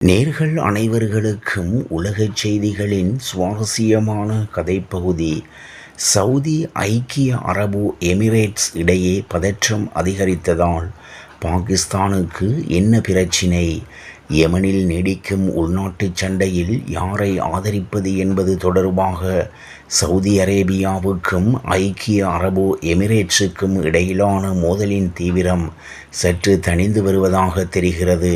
நேர்கள் அனைவர்களுக்கும் உலகச் செய்திகளின் சுவாரஸ்யமான கதைப்பகுதி சவுதி ஐக்கிய அரபு எமிரேட்ஸ் இடையே பதற்றம் அதிகரித்ததால் பாகிஸ்தானுக்கு என்ன பிரச்சினை? யமனில் நீடிக்கும் உள்நாட்டுச் சண்டையில் யாரை ஆதரிப்பது என்பது தொடர்பாக சவுதி அரேபியாவுக்கும் ஐக்கிய அரபு எமிரேட்ஸுக்கும் இடையிலான மோதலின் தீவிரம் சற்று தணிந்து வருவதாக தெரிகிறது.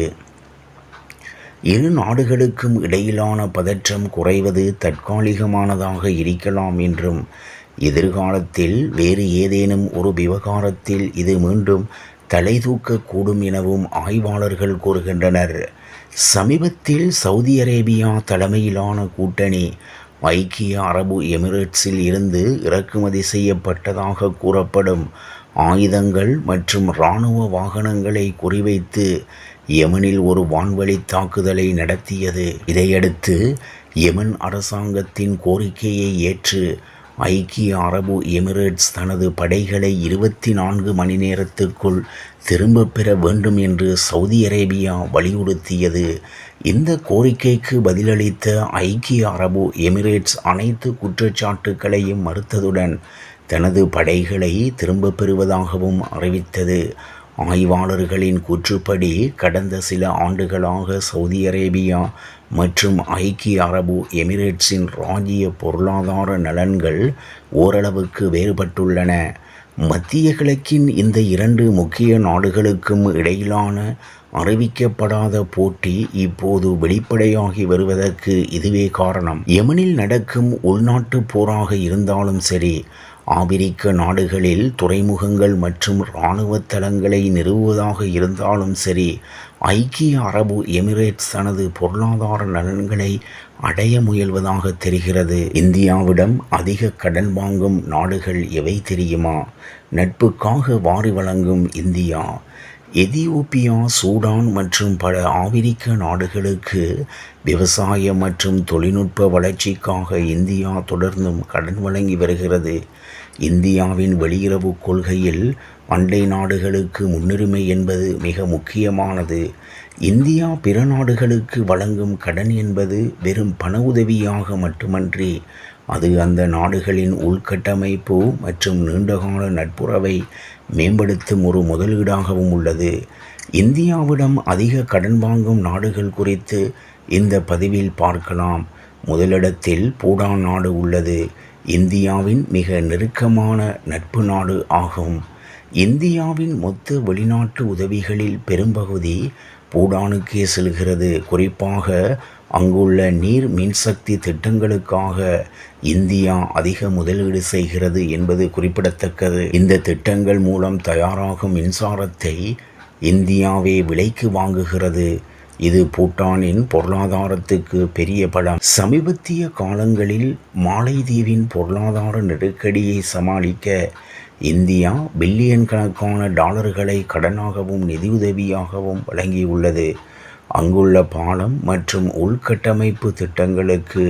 இரு நாடுகளுக்கும் இடையிலான பதற்றம் குறைவது தற்காலிகமானதாக இருக்கலாம் என்றும் எதிர்காலத்தில் வேறு ஏதேனும் ஒரு விவகாரத்தில் இது மீண்டும் தலைதூக்கக்கூடும் எனவும் ஆய்வாளர்கள் கூறுகின்றனர். சமீபத்தில் சவுதி அரேபியா தலைமையிலான கூட்டணி ஐக்கிய அரபு எமிரேட்ஸில் இருந்து இறக்குமதி செய்யப்பட்டதாக கூறப்படும் ஆயுதங்கள் மற்றும் இராணுவ வாகனங்களை குறிவைத்து யெமனில் ஒரு வான்வழி தாக்குதலை நடத்தியது. இதையடுத்து யமன் அரசாங்கத்தின் கோரிக்கையை ஏற்று ஐக்கிய அரபு எமிரேட்ஸ் தனது படைகளை இருபத்தி நான்கு மணி நேரத்துக்குள் திரும்பப் பெற வேண்டும் என்று சவுதி அரேபியா வலியுறுத்தியது. இந்த கோரிக்கைக்கு பதிலளித்த ஐக்கிய அரபு எமிரேட்ஸ் அனைத்து குற்றச்சாட்டுக்களையும் மறுத்ததுடன் தனது படைகளை திரும்பப் பெறுவதாகவும் அறிவித்தது. ஆய்வாளர்களின் கூற்றுப்படி கடந்த சில ஆண்டுகளாக சவுதி அரேபியா மற்றும் ஐக்கிய அரபு எமிரேட்ஸின் ராஜ்ய பொருளாதார நலன்கள் ஓரளவுக்கு வேறுபட்டுள்ளன. மத்திய கிழக்கின் இந்த இரண்டு முக்கிய நாடுகளுக்கும் இடையிலான அறிவிக்கப்படாத போட்டி இப்போது வெளிப்படையாகி வருவதற்கு இதுவே காரணம். யமனில் நடக்கும் உள்நாட்டு போராக இருந்தாலும் சரி ஆபிரிக்க நாடுகளில் துறைமுகங்கள் மற்றும் இராணுவ தளங்களை நிறுவுவதாக இருந்தாலும் சரி ஐக்கிய அரபு எமிரேட்ஸ் தனது பொருளாதார நலன்களை அடைய முயல்வதாக தெரிகிறது. இந்தியாவிடம் அதிக கடன் வாங்கும் நாடுகள் எவை தெரியுமா? நட்புக்காக வாரி வழங்கும் இந்தியா எதியோப்பியா சூடான் மற்றும் பல ஆப்பிரிக்க நாடுகளுக்கு விவசாய மற்றும் தொழில்நுட்ப வளர்ச்சிக்காக இந்தியா தொடர்ந்தும் கடன் வழங்கி வருகிறது. இந்தியாவின் வெளியுறவு கொள்கையில் அண்டை நாடுகளுக்கு முன்னுரிமை என்பது மிக முக்கியமானது. இந்தியா பிற நாடுகளுக்கு வழங்கும் கடன் என்பது வெறும் பண உதவியாக மட்டுமன்றி அது அந்த நாடுகளின் உள்கட்டமைப்பு மற்றும் நீண்டகால நட்புறவை மேம்படுத்தும் ஒரு முதலீடாகவும் உள்ளது. இந்தியாவிடம் அதிக கடன் வாங்கும் நாடுகள் குறித்து இந்த பதிவில் பார்க்கலாம். முதலிடத்தில் பூடான் நாடு உள்ளது. இந்தியாவின் மிக நெருக்கமான நட்பு நாடு ஆகும். இந்தியாவின் மொத்த வெளிநாட்டு உதவிகளில் பெரும்பகுதி பூடானுக்கே செல்கிறது. குறிப்பாக அங்குள்ள நீர் மின்சக்தி திட்டங்களுக்காக இந்தியா அதிக முதலீடு செய்கிறது என்பது குறிப்பிடத்தக்கது. இந்த திட்டங்கள் மூலம் தயாராகும் மின்சாரத்தை இந்தியாவே விலைக்கு வாங்குகிறது. இது பூட்டானின் பொருளாதாரத்துக்கு பெரிய பலம். சமீபத்திய காலங்களில் மாலைதீவின் பொருளாதார நெருக்கடியை சமாளிக்க இந்தியா பில்லியன் கணக்கான டாலர்களை கடனாகவும் நிதியுதவியாகவும் வழங்கியுள்ளது. அங்குள்ள பாலம் மற்றும் உள்கட்டமைப்பு திட்டங்களுக்கு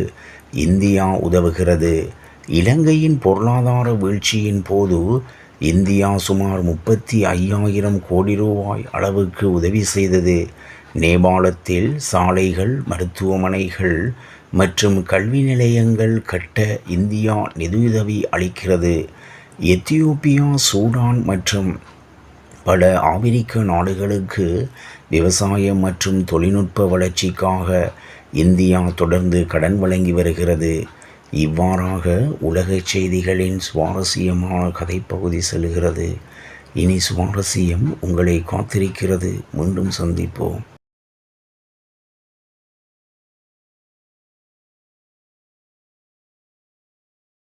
இந்தியா உதவுகிறது. இலங்கையின் பொருளாதார வீழ்ச்சியின் போது இந்தியா சுமார் முப்பத்தி ஐயாயிரம் கோடி ரூபாய் அளவுக்கு உதவி செய்தது. நேபாளத்தில் சாலைகள் மருத்துவமனைகள் மற்றும் கல்வி நிலையங்கள் கட்ட இந்தியா நிதியுதவி அளிக்கிறது. எத்தியோப்பியா சூடான் மற்றும் பல ஆப்பிரிக்க நாடுகளுக்கு விவசாயம் மற்றும் தொழில்நுட்ப வளர்ச்சிக்காக இந்தியா தொடர்ந்து கடன் வழங்கி வருகிறது. இவ்வாறாக உலகச் செய்திகளின் சுவாரஸ்யமான கதைப்பகுதி செல்கிறது. இனி சுவாரஸ்யம் உங்களை காத்திருக்கிறது. மீண்டும் சந்திப்போம்.